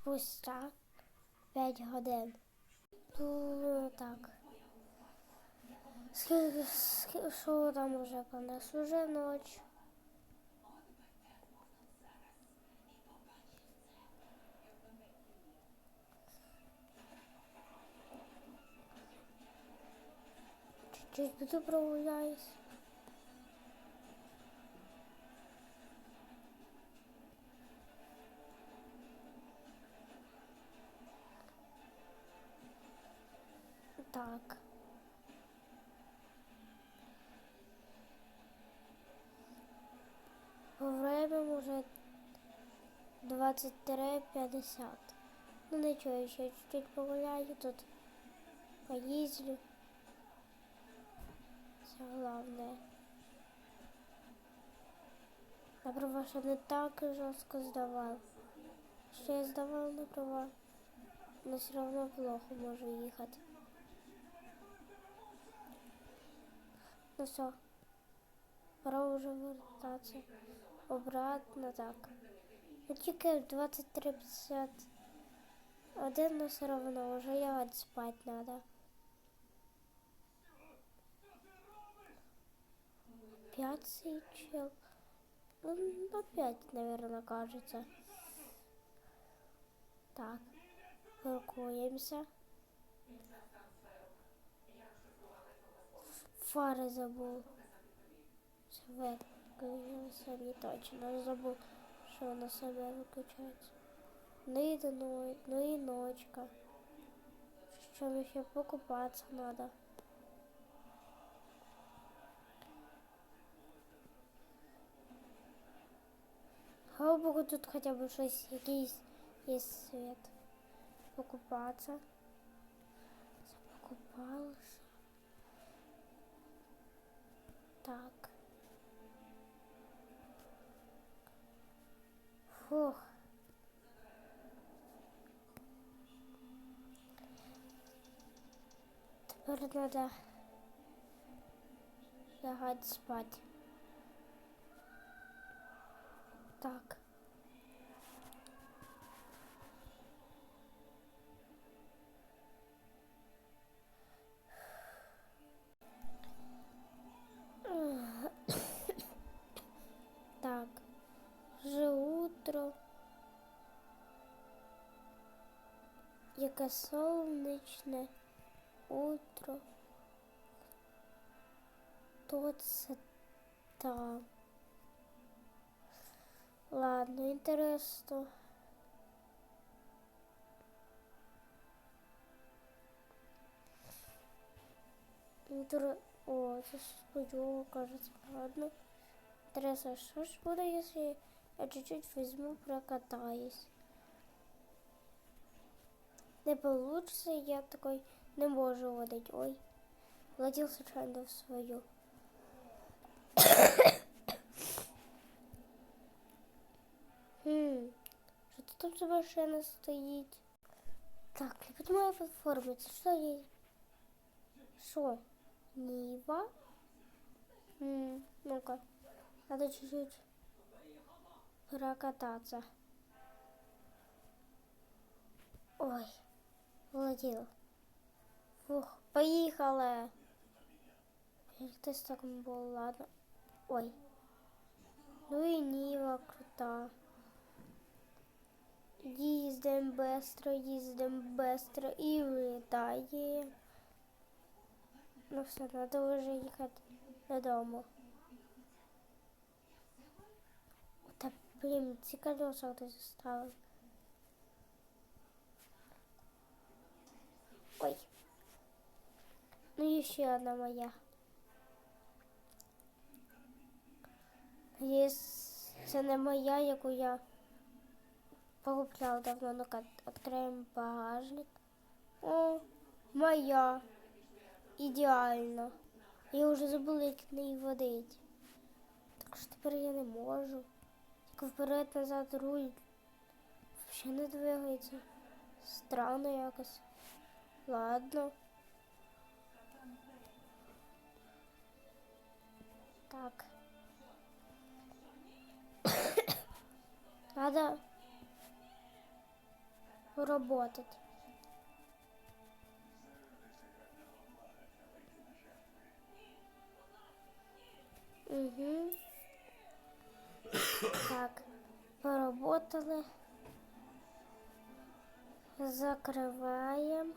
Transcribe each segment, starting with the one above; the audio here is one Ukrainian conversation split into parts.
спустя 5 годин. Ну, так. Скільки, що там уже по нас? Уже ніч. Чуть-чуть буду прогуляюсь. Так. Время уже 23.50. Ну ничего, еще чуть-чуть погуляю тут. Поїздю. Це головне. На права ще не так жорстко здавав. Ще я здавав на права. Но все одно плохо можу їхати. Ну все. Пора вже вертатися. Обратно так. Ну тільки 23.50. Один, но все равно уже лягать спать надо. Пять сейчел. Ну, на пять, наверное, кажется. Так. Паркуемся. фары забыл. фари забув. не точно но забыл что на себя выключается Ну и до ночь, ну и ночка. что ще покупатися треба. Слава Богу, тут хотя бы щось, есть есть свет покупаться Покупалася. Так. Фух. Тепер надо лягати спать. Так. Так. Яке сонячне утро. То це там. Ладно, интересно. Інтер... О, це сподівало, кажется, ладно. Интересно, что ж буду, если я чуть-чуть возьму, прокатаюсь? Не получится, я такой не можу водить. Ой, владел случайно в свою. Хм, що тут там за машина стоїть? Так, я понимаю платформи. Це що є? Що? Ніва? Ну-ка. Надо чуть-чуть прокататься. Ой, владел. Фух, поїхали. Хтось так було, ладно. Ой. Ну і Ніва крута. Їздим быстро, їздим быстро і вилітає. Ну все, треба вже їхати додому. Та блін, ці колеса хтось заставив. Ой. Ну і ще одна моя. Є, це не моя, яку я покуплял давно. Ну-ка, откроем багажник. О, моя. Ідеально. Я вже забула, як неї водить. Так що тепер я не можу. Тільки вперед назад руль. Взагалі не двигається. Странно якось. Ладно. Так. Надо работать. Угу. Так, поработали. Закриваємо.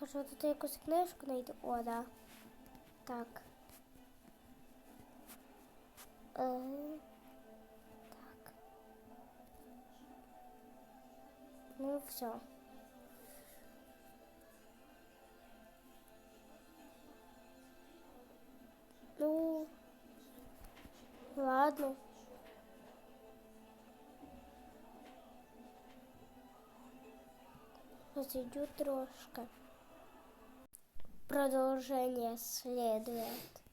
Може тут якусь книжку знайти? О, да. Так. Е, так. Ну, все. Ну, ладно. Посидю трошки. Продолжение следует.